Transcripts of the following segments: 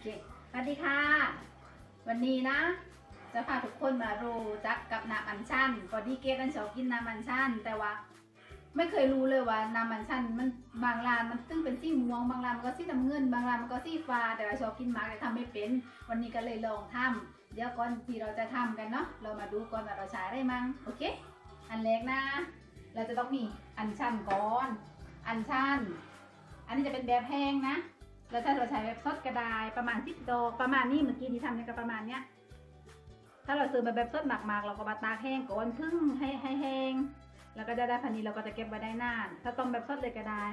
เคสวัสดีค่ะ วันนี้นะ จะพาทุกคนมารู้จักกับน้ำอัญชันก่อนที่เกดันชอบกินน้ำอัญชันแต่ว่า ไม่เคยรู้เลยว่าน้ำอัญชันมันบางร้านมันตึ้งเป็นสีม่วงบางร้านมันก็สีน้ำเงิน บางร้านมันก็สีฟ้าแต่ว่าชอบกินมากแต่ทำไม่เป็น วันนี้ก็เลยลองทำเดี๋ยวก่อนที่เราจะทำกันเนาะเรามาดูก่อนว่าเราใช้ได้มั้งโอเค อันแรกนะ เราจะต้องมีอัญชันก่อน อัญชันอันนี้จะเป็นแบบแห้งนะ แล้วถ้าเราใช้แบบซดกระดายประมาณสิบดประมาณนี้เมื่อกี้ที่ทำเนี่ยก็ประมาณเนี้ย ถ้าเราซื้อมาแบบซดหมักๆเราก็มาตากแห้งก่อนพึ่งให้ให้แห้ง แล้วก็ได้ได้พันนี้เราก็จะเก็บไว้ได้นาน ถ้าต้มแบบซดเลยก็ได้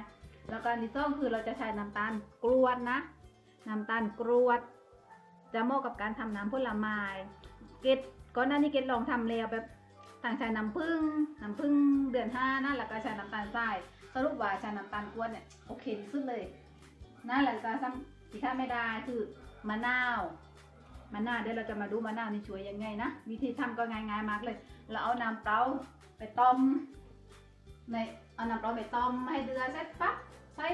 แล้วก็อันที่สองคือเราจะใช้น้ำตาลกรวดนะ น้ำตาลกรวด จะเหมาะกับการทำน้ำผลไม้ เกดก่อนหน้านี้เกดลองทำแล้วแบบต่างใช้น้ำผึ้ง น้ำผึ้งเดือนห้านะแล้วก็ใช้น้ำตาลทราย สรุปว่าใช้น้ำตาลกรวดเนี่ยโอเคที่สุดเลย นะแล้วก็ซ้ำที่ถ้าไม่ได้คือมะนาวมะนาวเดี๋ยวเราจะมาดูมะนาวนี่ช่วยยังไงนะวิธีทำก็ง่ายๆมากเลย เราเอาน้ำเปล่าไปต้มในเอาน้ำเปล่าไปต้มให้เดือดเสร็จปั๊บใส่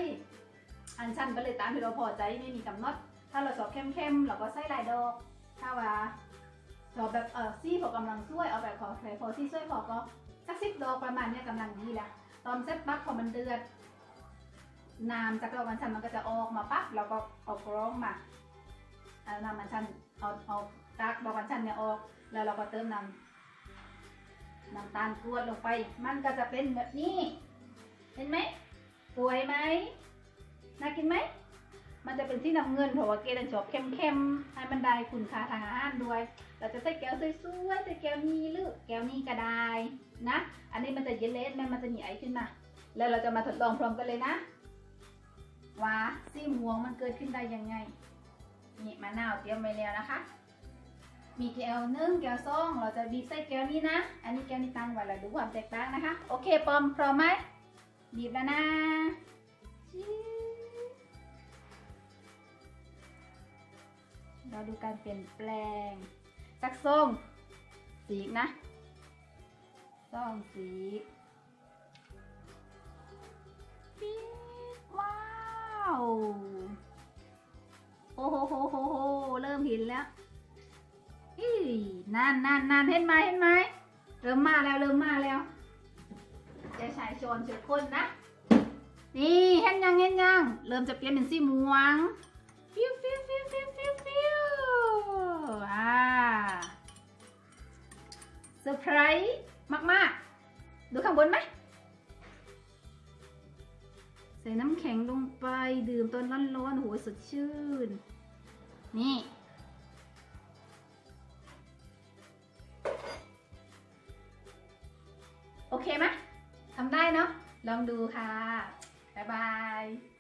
อันชันไปเลยตามที่เราพอใจไม่มีกำหนดถ้าเราชอบเข้มๆเราก็ใส่ลายดอกถ้าว่าชอบแบบเออซี่พอกำลังช่วยเอาแบบพอใส่พอซี่ช่วยพอก็สักสิบดอกประมาณนี้กำลังดีแหละตอนเสร็จปั๊บพอมันเดือด น้ำจากดอกมันชันมันก็จะออกมาปั๊บเราก็เอากรองมาเอาน้ำมันชันเอาเอาตากดอกมันชันเนี่ยออก แล้วเราก็เติมน้ำน้ำตาลกรวดลงไป มันก็จะเป็นแบบนี้ เห็นไหมสวยไหมน่ากินไหมมันจะเป็นที่น้ำเงินเพราะว่าเกลันชอบเข้มๆให้มันได้คุณค่าทางอาหารด้วย เราจะใส่แก้วสวยๆใส่แก้วนี้หรือแก้วนี้ก็ได้นะ อันนี้มันจะเยลเลสมันจะมีไอขึ้นมา แล้วเราจะมาทดลองพร้อมกันเลยนะ ว่าซี่ม่วงมันเกิดขึ้นได้ยังไง นี่มะนาวเตรียมไว้แล้วนะคะ มีแก้วหนึ่งแก้วสองเราจะบีบใส่แก้วนี้นะ อันนี้แก้วนี้ตั้งไว้แล้วดูความแตกต่างนะคะ โอเคปอมพร้อมไหมบีบแล้วนะเราดูการเปลี่ยนแปลงสักส้มสีนะส้มสี โอ้โหโหโหโหเริ่มเห็นแล้วอีนานนานนานเห็นไหมเห็นไหมเริ่มมาแล้วเริ่มมาแล้ว จะใช้โชนเชือคนนะ นี่เห็นยังเห็นยัง เริ่มจะเปลี่ยนเป็นสีม่วงฟิวฟิวฟิวฟิวฟิวฟิวอ่าเซอร์ไพรส์มากๆ ดูข้างบนไหม ใส่น้ำแข็งลงไปดื่มตอนร้อนๆโหสดชื่น นี่ โอเคไหมทำได้เนาะลองดูค่ะ บ๊ายบาย